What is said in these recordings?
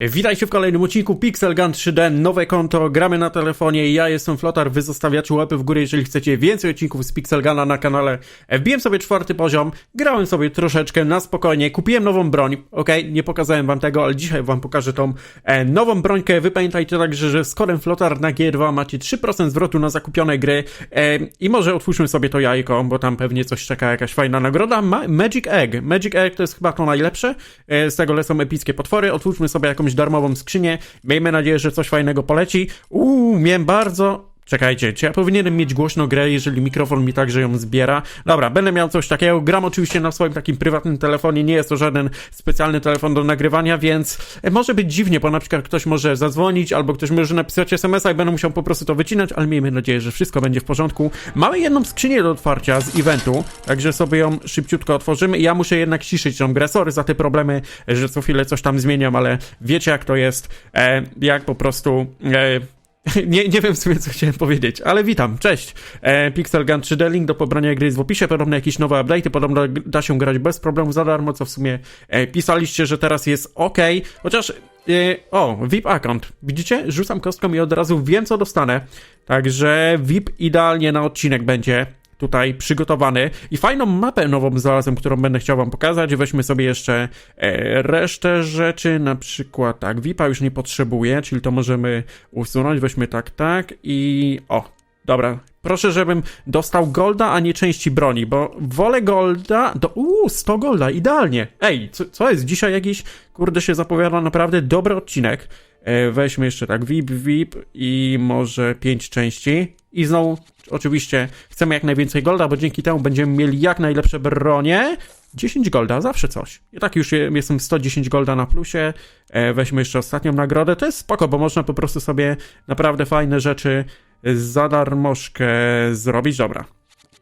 Witajcie w kolejnym odcinku Pixel Gun 3D, nowe konto, gramy na telefonie, ja jestem Flotar, wy zostawiacie łapy w górę, jeżeli chcecie więcej odcinków z Pixel Guna na kanale. Wbiłem sobie czwarty poziom, grałem sobie troszeczkę na spokojnie, kupiłem nową broń, ok, nie pokazałem wam tego, ale dzisiaj wam pokażę tą e, nową brońkę, wy pamiętajcie także, że z kodem Flotar na G2 macie 3% zwrotu na zakupione gry. E, i może otwórzmy sobie to jajko, bo tam pewnie coś czeka, jakaś fajna nagroda, Ma Magic Egg, Magic Egg to jest chyba to najlepsze, e, z tego lecą epickie potwory, otwórzmy sobie jakąś darmową skrzynię. Miejmy nadzieję, że coś fajnego poleci. Uuu, miałem bardzo. Czekajcie, czy ja powinienem mieć głośno grę, jeżeli mikrofon mi także ją zbiera? Dobra, będę miał coś takiego. Gram oczywiście na swoim takim prywatnym telefonie, nie jest to żaden specjalny telefon do nagrywania, więc e, może być dziwnie, bo na przykład ktoś może zadzwonić, albo ktoś może napisać SMS-a i będę musiał po prostu to wycinać, ale miejmy nadzieję, że wszystko będzie w porządku. Mamy jedną skrzynię do otwarcia z eventu, także sobie ją szybciutko otworzymy ja muszę jednak ciszyć tą grę. Sorry za te problemy, że co chwilę coś tam zmieniam, ale wiecie jak to jest, e, jak po prostu... E, nie, nie wiem w sumie, co chciałem powiedzieć, ale witam, cześć. E, Pixel Gun 3D, link do pobrania gry jest w opisie, podobno jakieś nowe update'y, podobno da się grać bez problemu za darmo, co w sumie e, pisaliście, że teraz jest ok, chociaż... E, o, VIP account. Widzicie? Rzucam kostką i od razu wiem, co dostanę. Także VIP idealnie na odcinek będzie tutaj przygotowany i fajną mapę nową znalazłem, którą będę chciał wam pokazać. Weźmy sobie jeszcze e, resztę rzeczy, na przykład tak, VIPa już nie potrzebuję, czyli to możemy usunąć. Weźmy tak, tak i o, dobra. Proszę, żebym dostał golda, a nie części broni, bo wolę golda do... Uuu, 100 golda, idealnie. Ej, co, co jest? Dzisiaj jakiś, kurde, się zapowiada naprawdę dobry odcinek. E, weźmy jeszcze tak, VIP, VIP i może 5 części. I znowu, oczywiście, chcemy jak najwięcej golda, bo dzięki temu będziemy mieli jak najlepsze bronie. 10 golda, zawsze coś. I tak już je- jestem 110 golda na plusie. E, weźmy jeszcze ostatnią nagrodę. To jest spoko, bo można po prostu sobie naprawdę fajne rzeczy za darmożkę zrobić. Dobra.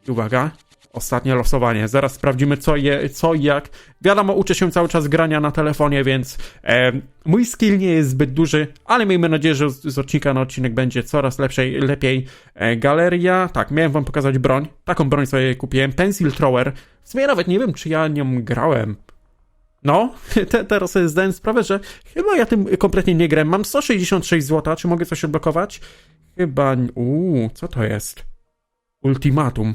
Uwaga. Ostatnie losowanie. Zaraz sprawdzimy, co, je, co i jak. Wiadomo, uczę się cały czas grania na telefonie, więc e, mój skill nie jest zbyt duży, ale miejmy nadzieję, że z, z odcinka na odcinek będzie coraz lepszej, lepiej. E, galeria. Tak, miałem wam pokazać broń. Taką broń sobie kupiłem. Pencil Thrower. W sumie nawet nie wiem, czy ja nią grałem. No, te, teraz sobie zdałem sprawę, że chyba ja tym kompletnie nie grałem. Mam 166 zł. Czy mogę coś odblokować? Chyba. Uuu, co to jest? Ultimatum.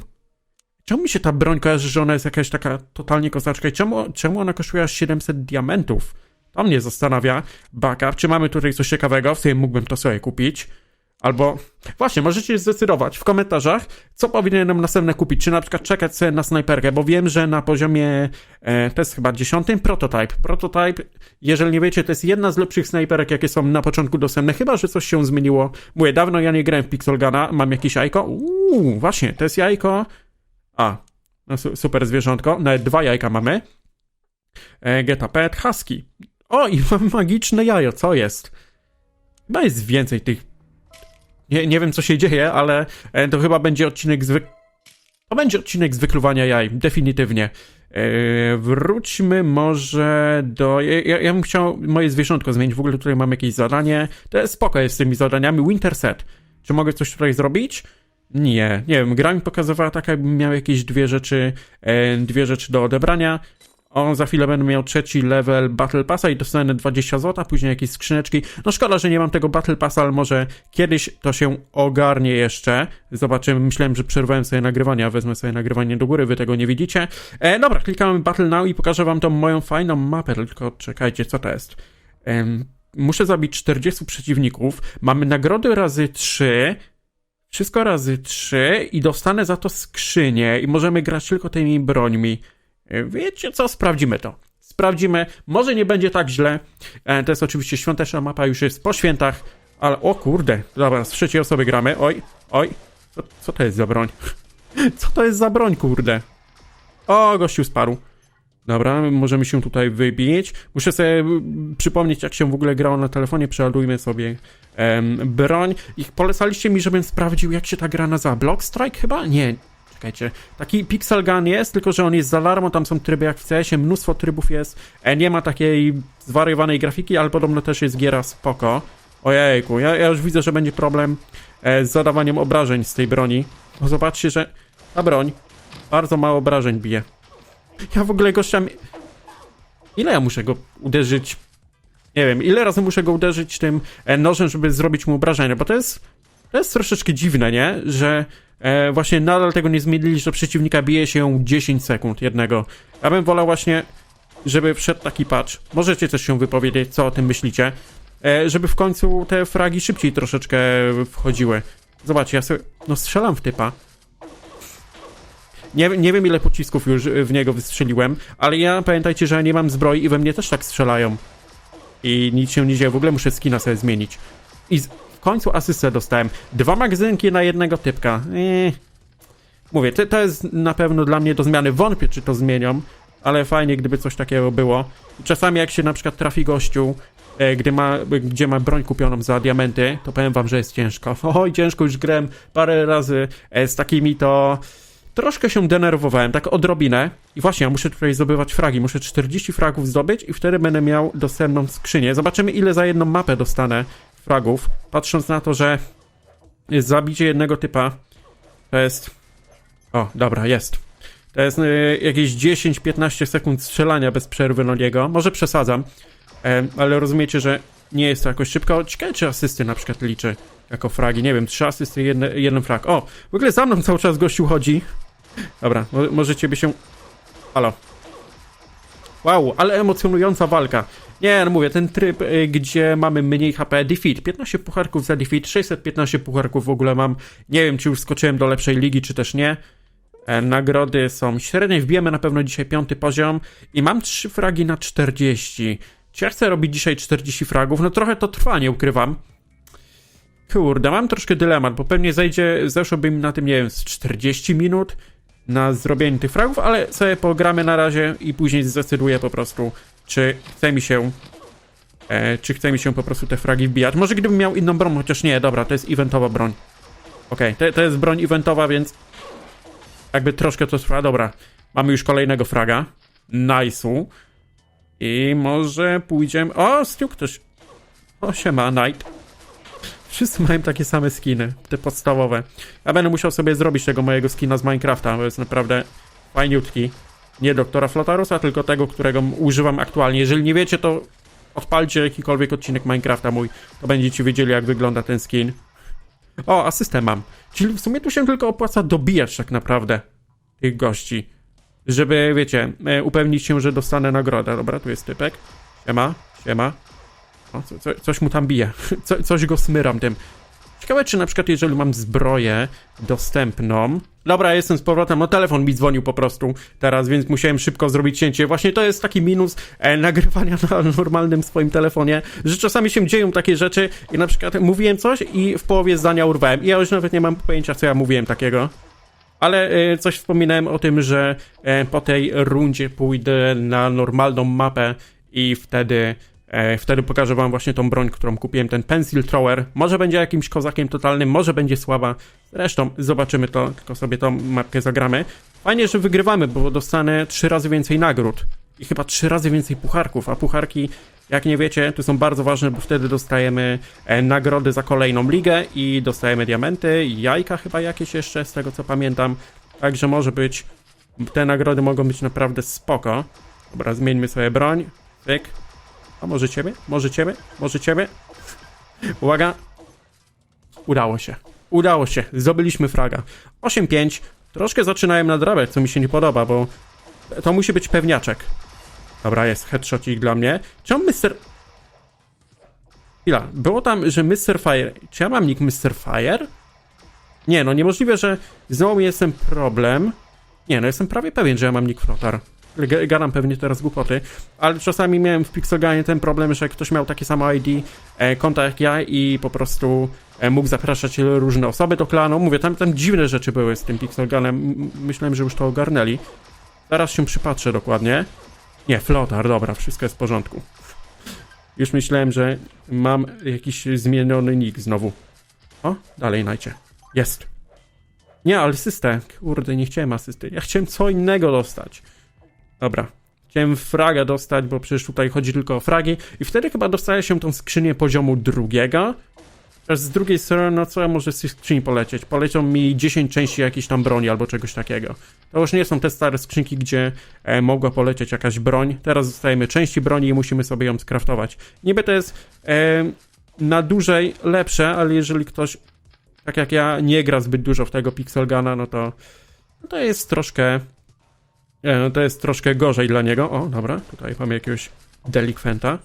Czemu mi się ta broń kojarzy, że ona jest jakaś taka totalnie kozaczka i czemu, czemu ona kosztuje aż 700 diamentów? To mnie zastanawia. Backup, czy mamy tutaj coś ciekawego? W sumie mógłbym to sobie kupić. Albo właśnie, możecie zdecydować w komentarzach, co powinienem następne kupić. Czy na przykład czekać sobie na snajperkę, bo wiem, że na poziomie, e, to jest chyba dziesiątym, prototype. Prototype, jeżeli nie wiecie, to jest jedna z lepszych snajperek, jakie są na początku dostępne, chyba, że coś się zmieniło. Mówię, dawno ja nie grałem w Pixelgana, mam jakieś jajko. Uuu, właśnie, to jest jajko. A, no su- super zwierzątko, nawet dwa jajka mamy. E, Geta Pet, Husky. O, i mam magiczne jajo, co jest? Chyba jest więcej tych nie, nie wiem, co się dzieje, ale e, to chyba będzie odcinek zwyk... To będzie odcinek z wykluwania jaj, definitywnie. E, wróćmy może do... Ja, ja, bym chciał moje zwierzątko zmienić. W ogóle tutaj mam jakieś zadanie. To jest spoko jest z tymi zadaniami. Winter set. Czy mogę coś tutaj zrobić? Nie, nie wiem. Gra mi pokazywała tak, jakbym miał jakieś dwie rzeczy, e, dwie rzeczy do odebrania. O, za chwilę będę miał trzeci level Battle Passa i dostanę 20 zł, później jakieś skrzyneczki. No szkoda, że nie mam tego Battle Passa, ale może kiedyś to się ogarnie jeszcze. Zobaczymy, myślałem, że przerwałem sobie nagrywanie, a wezmę sobie nagrywanie do góry, wy tego nie widzicie. E, dobra, klikamy Battle Now i pokażę wam tą moją fajną mapę, tylko czekajcie, co to jest. Muszę zabić 40 przeciwników, mamy nagrody razy 3, wszystko razy 3 i dostanę za to skrzynię i możemy grać tylko tymi brońmi. E, Wiecie co? Sprawdzimy to. Sprawdzimy. Może nie będzie tak źle. E, To jest oczywiście świąteczna mapa, już jest po świętach, ale o kurde, dobra, z trzeciej osoby gramy. Oj, oj, co, co to jest za broń? Co to jest za broń, kurde? O, gościu sparł. Dobra, możemy się tutaj wybić. Muszę sobie przypomnieć, jak się w ogóle grało na telefonie. Przeładujmy sobie em, broń. I polecaliście mi, żebym sprawdził, jak się ta gra nazywa. Block Strike chyba? Nie, Czekajcie. Taki Pixel Gun jest, tylko że on jest za darmo, tam są tryby jak w CS-ie, mnóstwo trybów jest. E, nie ma takiej zwariowanej grafiki, ale podobno też jest giera spoko. Ojejku, ja, ja już widzę, że będzie problem e, z zadawaniem obrażeń z tej broni. Bo zobaczcie, że ta broń bardzo mało obrażeń bije. Ja w ogóle gościam... Ile ja muszę go uderzyć Nie wiem, ile razy muszę go uderzyć tym e, nożem, żeby zrobić mu obrażenie, bo to jest, to jest troszeczkę dziwne, nie? Że e, właśnie nadal tego nie zmienili, że przeciwnika bije się 10 sekund jednego. Ja bym wolał właśnie, żeby wszedł taki patch. Możecie też się wypowiedzieć, co o tym myślicie. E, żeby w końcu te fragi szybciej troszeczkę wchodziły. Zobaczcie, ja sobie, no strzelam w typa. Nie, nie wiem ile pocisków już w niego wystrzeliłem, ale ja pamiętajcie, że ja nie mam zbroi i we mnie też tak strzelają. I nic się nie dzieje, w ogóle muszę skina sobie zmienić. I końcu asystę dostałem. Dwa magazynki na jednego typka. Eee. Mówię, to, to jest na pewno dla mnie do zmiany. Wątpię, czy to zmienią, ale fajnie, gdyby coś takiego było. Czasami jak się na przykład trafi gościu, e, gdy ma, gdzie ma broń kupioną za diamenty, to powiem wam, że jest ciężko. Oj, ciężko już grałem parę razy e, z takimi, to troszkę się denerwowałem, tak odrobinę. I właśnie, ja muszę tutaj zdobywać fragi. Muszę 40 fragów zdobyć i wtedy będę miał dostępną skrzynię. Zobaczymy, ile za jedną mapę dostanę fragów. Patrząc na to, że zabicie jednego typa to jest... O, dobra, jest. To jest y, jakieś 10-15 sekund strzelania bez przerwy na niego. Może przesadzam, ale rozumiecie, że nie jest to jakoś szybko. Ciekawe, czy asysty na przykład liczy jako fragi. Nie wiem, trzy asysty, jedne, jeden frag. O, w ogóle za mną cały czas gościu chodzi. Dobra, mo możecie by się... Halo. Wow, ale emocjonująca walka. Nie, no mówię, ten tryb, y, gdzie mamy mniej HP, defeat, 15 pucharków za defeat, 615 pucharków w ogóle mam. Nie wiem, czy już skoczyłem do lepszej ligi, czy też nie. E, nagrody są średnie, wbijemy na pewno dzisiaj piąty poziom i mam 3 fragi na 40. Czy ja chcę robić dzisiaj 40 fragów? No trochę to trwa, nie ukrywam. Kurde, mam troszkę dylemat, bo pewnie zejdzie, zeszłoby mi na tym, nie wiem, z 40 minut na zrobienie tych fragów, ale sobie pogramy na razie i później zdecyduję po prostu, czy chce mi się e, czy chce mi się po prostu te fragi wbijać. Może gdybym miał inną broń, chociaż nie, dobra, to jest eventowa broń. Okej, okay, to, to jest broń eventowa, więc jakby troszkę to trwa. Dobra, mamy już kolejnego fraga. Nice'u. I może pójdziemy... O, Stu ktoś... O, siema, Knight. Wszyscy mają takie same skiny, te podstawowe. Ja będę musiał sobie zrobić tego mojego skina z Minecrafta, bo jest naprawdę fajniutki. Nie doktora Flotarusa, tylko tego, którego używam aktualnie. Jeżeli nie wiecie, to odpalcie jakikolwiek odcinek Minecrafta mój, to będziecie wiedzieli, jak wygląda ten skin. O, asystę mam. Czyli w sumie tu się tylko opłaca dobijać tak naprawdę tych gości. Żeby, wiecie, e, upewnić się, że dostanę nagrodę. Dobra, tu jest typek. Siema, siema. O, co, co, coś mu tam bije. Co, coś go smyram tym. Ciekawe, czy na przykład jeżeli mam zbroję dostępną... Dobra, jestem z powrotem, no telefon mi dzwonił po prostu teraz, więc musiałem szybko zrobić cięcie. Właśnie to jest taki minus e, nagrywania na normalnym swoim telefonie, że czasami się dzieją takie rzeczy i na przykład mówiłem coś i w połowie zdania urwałem. I ja już nawet nie mam pojęcia, co ja mówiłem takiego. Ale e, coś wspominałem o tym, że e, po tej rundzie pójdę na normalną mapę i wtedy wtedy pokażę wam właśnie tą broń, którą kupiłem, ten Pencil Thrower. Może będzie jakimś kozakiem totalnym, może będzie słaba. Zresztą zobaczymy to, tylko sobie tą mapkę zagramy. Fajnie, że wygrywamy, bo dostanę trzy razy więcej nagród. I chyba trzy razy więcej pucharków, a pucharki, jak nie wiecie, to są bardzo ważne, bo wtedy dostajemy e, nagrody za kolejną ligę i dostajemy diamenty, jajka chyba jakieś jeszcze, z tego co pamiętam. Także może być, te nagrody mogą być naprawdę spoko. Dobra, zmieńmy sobie broń. Pyk, a może ciebie? Może ciebie? Może ciebie? Uwaga. Udało się. Udało się. Zdobyliśmy fraga. 8-5. Troszkę zaczynałem nadrabiać, co mi się nie podoba, bo to musi być pewniaczek. Dobra, jest headshotик dla mnie. Czemu Mr... Chwila, było tam, że Mr. Fire... Czy ja mam nick Mr. Fire? Nie, no niemożliwe, że znowu jestem problem. Nie, no jestem prawie pewien, że ja mam nick Flotar. Gadam pewnie teraz głupoty, ale czasami miałem w Pixelganie ten problem, że ktoś miał takie samo ID, e, konta jak ja i po prostu e, mógł zapraszać różne osoby do klanu. Mówię, tam, tam dziwne rzeczy były z tym Pixelganem. Myślałem, że już to ogarnęli. Zaraz się przypatrzę dokładnie. Nie, flotar, dobra, wszystko jest w porządku. Już myślałem, że mam jakiś zmieniony nick znowu. O, dalej najcie. Jest. Nie, ale asystę. Kurde, nie chciałem asysty. Ja chciałem co innego dostać. Dobra. Chciałem fraga dostać, bo przecież tutaj chodzi tylko o fragi. I wtedy chyba dostaje się tą skrzynię poziomu drugiego. Też z drugiej strony, no co ja może z tych skrzyni polecieć? Polecią mi 10 części jakiejś tam broni albo czegoś takiego. To już nie są te stare skrzynki, gdzie e, mogła polecieć jakaś broń. Teraz dostajemy części broni i musimy sobie ją skraftować. Niby to jest e, na dłużej lepsze, ale jeżeli ktoś, tak jak ja, nie gra zbyt dużo w tego Pixelgana, no to, no to jest troszkę e, to jest troszkę gorzej dla niego. O, dobra, tutaj mamy jakiegoś delikwenta.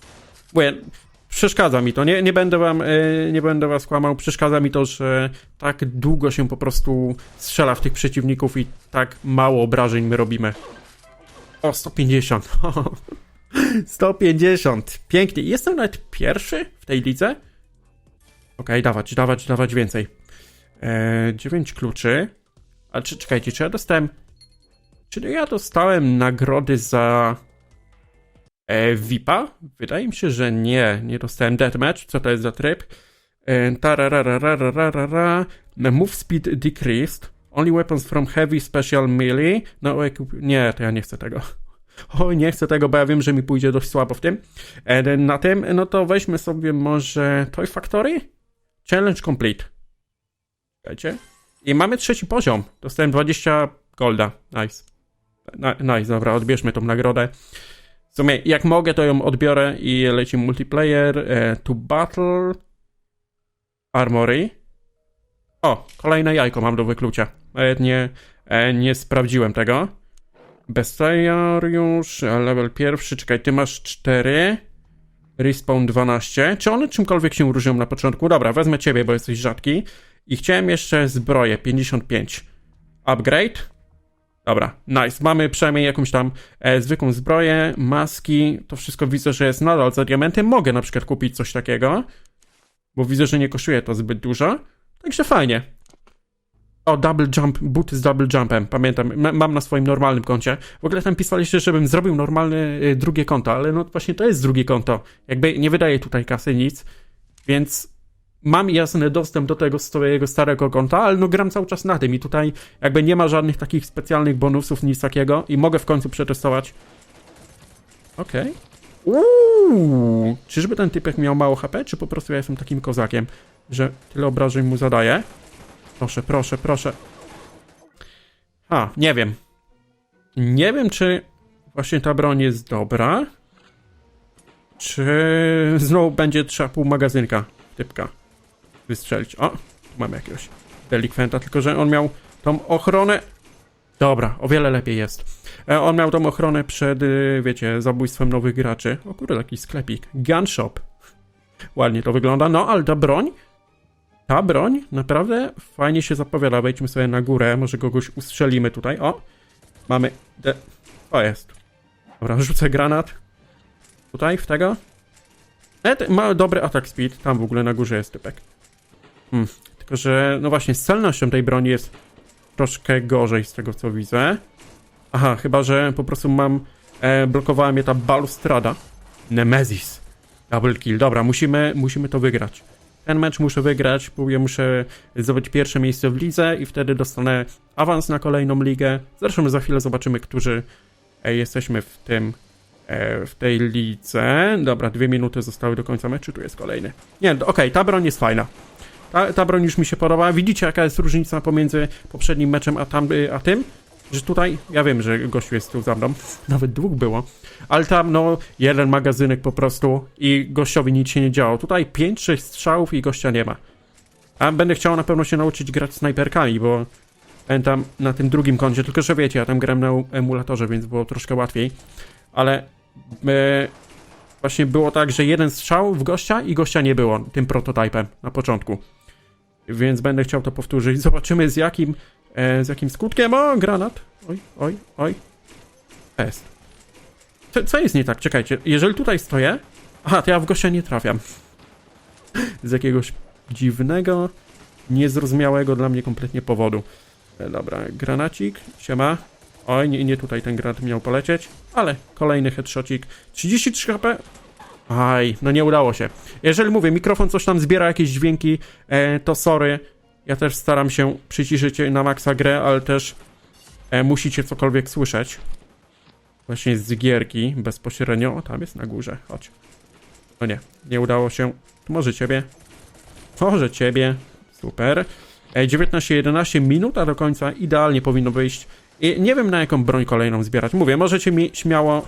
Mówię, przeszkadza mi to, nie, nie będę wam, e, nie będę was kłamał, przeszkadza mi to, że tak długo się po prostu strzela w tych przeciwników i tak mało obrażeń my robimy. O, 150. 150. Pięknie. Jestem nawet pierwszy w tej lidze. Okej, dawać, dawać, dawać więcej. E, 9 kluczy. A czy, czekajcie, czy ja dostałem... Czy ja dostałem nagrody za... E, VIPa? Wydaje mi się, że nie. Nie dostałem Deathmatch. Co to jest za tryb? E, tararararararara. Move speed decreased. Only weapons from heavy special melee. No, nie, to ja nie chcę tego. Oj, nie chcę tego, bo ja wiem, że mi pójdzie dość słabo w tym. E, na tym, no to weźmy sobie może Toy Factory? Challenge complete. Czekajcie. I mamy trzeci poziom. Dostałem 20 golda. Nice. Nice, dobra, odbierzmy tą nagrodę. W sumie, jak mogę, to ją odbiorę i leci multiplayer. E, to battle. Armory. O, kolejne jajko mam do wyklucia. Nawet nie, e, nie sprawdziłem tego. Bestiariusz, level pierwszy, czekaj, ty masz 4, respawn 12. Czy one czymkolwiek się różnią na początku? Dobra, wezmę ciebie, bo jesteś rzadki. I chciałem jeszcze zbroję, 55. Upgrade. Dobra, nice. Mamy przynajmniej jakąś tam e, zwykłą zbroję, maski. To wszystko widzę, że jest nadal za diamenty. Mogę na przykład kupić coś takiego, bo widzę, że nie kosztuje to zbyt dużo. Także fajnie. O, double jump, buty z double jumpem, pamiętam, ma- mam na swoim normalnym koncie. W ogóle tam pisaliście, żebym zrobił normalne y, drugie konto, ale no właśnie to jest drugie konto. Jakby nie wydaje tutaj kasy nic, więc mam jasny dostęp do tego swojego starego konta, ale no gram cały czas na tym i tutaj jakby nie ma żadnych takich specjalnych bonusów, nic takiego i mogę w końcu przetestować. Okej. Uuu, czyżby ten typek miał mało HP, czy po prostu ja jestem takim kozakiem, że tyle obrażeń mu zadaję? Proszę, proszę, proszę. A, nie wiem. Nie wiem, czy właśnie ta broń jest dobra. Czy znowu będzie trzeba pół magazynka typka wystrzelić. O, tu mamy jakiegoś delikwenta, tylko że on miał tą ochronę. Dobra, o wiele lepiej jest. E, On miał tą ochronę przed, y, wiecie, zabójstwem nowych graczy. O kurde, taki sklepik. Gun shop. Ładnie to wygląda. No, ale ta broń ta broń naprawdę fajnie się zapowiada. Wejdźmy sobie na górę, może kogoś ustrzelimy tutaj. O, mamy. De... O, jest. Dobra, rzucę granat. Tutaj, w tego. E, ma dobry attack speed. Tam w ogóle na górze jest typek. Hmm. Tylko, że no właśnie, z celnością tej broni jest troszkę gorzej z tego co widzę. Aha, chyba, że po prostu mam. E, blokowała mnie ta balustrada. Nemesis. Double kill. Dobra, musimy, musimy to wygrać ten mecz muszę wygrać, ja muszę zdobyć pierwsze miejsce w lidze i wtedy dostanę awans na kolejną ligę. Zresztą za chwilę zobaczymy, którzy e, jesteśmy w tym e, w tej lidze. Dobra, dwie minuty zostały do końca meczu, tu jest kolejny. Nie, okej, okay, ta broń jest fajna. Ta, ta broń już mi się podoba. Widzicie, jaka jest różnica pomiędzy poprzednim meczem a, tam, a tym? Że tutaj, ja wiem, że gościu jest tu za mną, nawet dwóch było, ale tam no jeden magazynek po prostu i gościowi nic się nie działo. Tutaj 5-6 strzałów i gościa nie ma. A będę chciał na pewno się nauczyć grać snajperkami, bo pamiętam na tym drugim koncie, tylko że wiecie, ja tam grałem na emulatorze, więc było troszkę łatwiej, ale e, właśnie było tak, że jeden strzał w gościa i gościa nie było tym prototypem na początku. Więc będę chciał to powtórzyć. Zobaczymy z jakim E, z jakim skutkiem? O, granat. Oj, oj, oj. Jest. Co, co jest nie tak? Czekajcie, jeżeli tutaj stoję... Aha, to ja w gościa nie trafiam. Z jakiegoś dziwnego, niezrozumiałego dla mnie kompletnie powodu. E, dobra, granacik, siema. Oj, nie, nie tutaj ten granat miał polecieć, ale kolejny headshotик. 33 HP. Aj, no nie udało się. Jeżeli mówię, mikrofon coś tam zbiera jakieś dźwięki, e, to sorry. Ja też staram się przyciszyć na maksa grę, ale też e, musicie cokolwiek słyszeć. Właśnie z gierki bezpośrednio. O, tam jest na górze. Chodź. No nie, nie udało się. Może ciebie. Może ciebie. Super. E, 19-11 minuta do końca. Idealnie powinno wyjść. I nie wiem na jaką broń kolejną zbierać. Mówię, możecie mi śmiało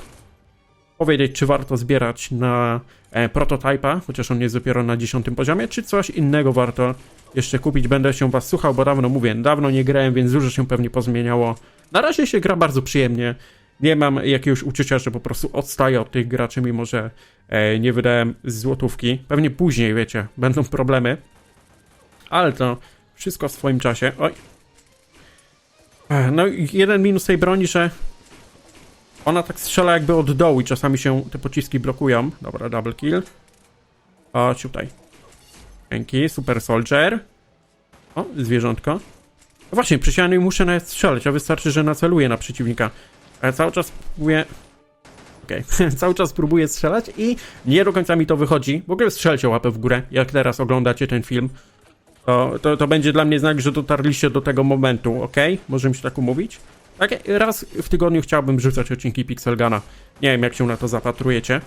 powiedzieć, czy warto zbierać na e, prototypa, chociaż on jest dopiero na 10 poziomie, czy coś innego warto jeszcze kupić. Będę się was słuchał, bo dawno mówię, dawno nie grałem, więc dużo się pewnie pozmieniało. Na razie się gra bardzo przyjemnie. Nie mam jakiegoś uczucia, że po prostu odstaję od tych graczy, mimo że e, nie wydałem złotówki. Pewnie później, wiecie, będą problemy. Ale to wszystko w swoim czasie. Oj. E, No jeden minus tej broni, że ona tak strzela jakby od dołu i czasami się te pociski blokują. Dobra, double kill. O, tutaj. Dzięki, super soldier. O, zwierzątko. No właśnie, nie muszę nawet strzelać, a wystarczy, że naceluję na przeciwnika. Ale cały czas próbuję... Okej, cały czas próbuję strzelać i nie do końca mi to wychodzi. W ogóle strzelcie łapę w górę, jak teraz oglądacie ten film. To, to, to będzie dla mnie znak, że dotarliście do tego momentu, ok? Możemy się tak umówić? Tak, raz w tygodniu chciałbym rzucać odcinki Pixelgana. Nie wiem, jak się na to zapatrujecie.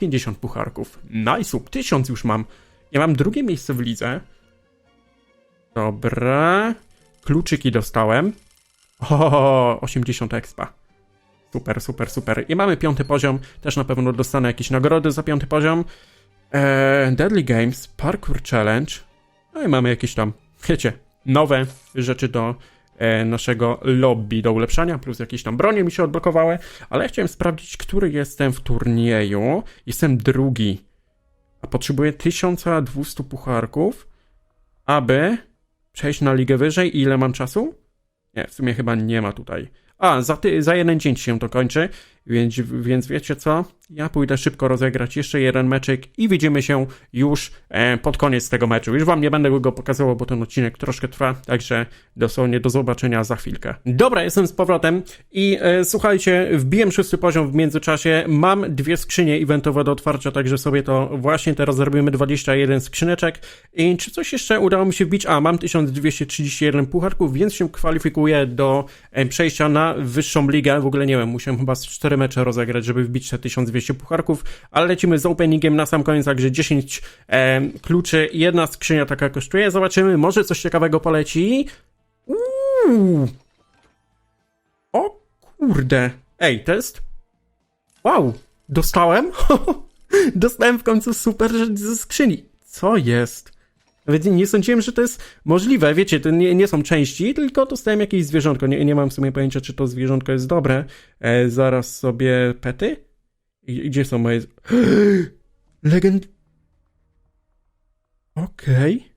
50 pucharków. Nice, 1000 już mam. Ja mam drugie miejsce w lidze. Dobra. Kluczyki dostałem. O, 80 expa. Super, super, super. I mamy piąty poziom. Też na pewno dostanę jakieś nagrody za piąty poziom. Eee, Deadly Games, Parkour Challenge. No i mamy jakieś tam, wiecie, nowe rzeczy do naszego lobby do ulepszania, plus jakieś tam bronie mi się odblokowały, ale ja chciałem sprawdzić, który jestem w turnieju. Jestem drugi, a potrzebuję 1200 pucharków, aby przejść na ligę wyżej. I ile mam czasu? Nie, w sumie chyba nie ma tutaj. A, za, ty, za jeden dzień się to kończy, więc, więc wiecie co? Ja pójdę szybko rozegrać jeszcze jeden meczyk i widzimy się już e, pod koniec tego meczu. Już wam nie będę go pokazywał, bo ten odcinek troszkę trwa, także dosłownie do zobaczenia za chwilkę. Dobra, jestem z powrotem i e, słuchajcie, wbiłem szósty poziom w międzyczasie. Mam dwie skrzynie eventowe do otwarcia, także sobie to właśnie teraz zrobimy 21 skrzyneczek. I czy coś jeszcze udało mi się wbić? A, mam 1231 pucharków, więc się kwalifikuję do e, przejścia na wyższą ligę. W ogóle nie wiem, musiałem chyba z 4 mecze rozegrać, żeby wbić te 1200 pucharków, ale lecimy z openingiem na sam koniec, także 10 e, kluczy, jedna skrzynia taka kosztuje. Zobaczymy, może coś ciekawego poleci. Uuu. O kurde. Ej, test? Wow, dostałem? dostałem w końcu super rzecz ze skrzyni. Co jest? Nawet nie sądziłem, że to jest możliwe. Wiecie, to nie, nie są części, tylko dostałem jakieś zwierzątko. Nie, nie mam w sumie pojęcia, czy to zwierzątko jest dobre. E, zaraz sobie pety. I, gdzie są moje. Legend. Okej. Okay.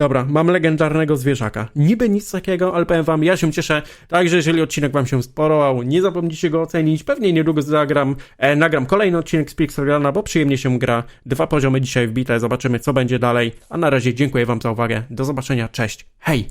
Dobra, mam legendarnego zwierzaka. Niby nic takiego, ale powiem wam, ja się cieszę. Także jeżeli odcinek wam się spodobał, nie zapomnijcie go ocenić. Pewnie niedługo zagram, e, nagram kolejny odcinek z Pixelgrana, bo przyjemnie się gra. Dwa poziomy dzisiaj wbite, zobaczymy co będzie dalej. A na razie dziękuję wam za uwagę. Do zobaczenia, cześć, hej!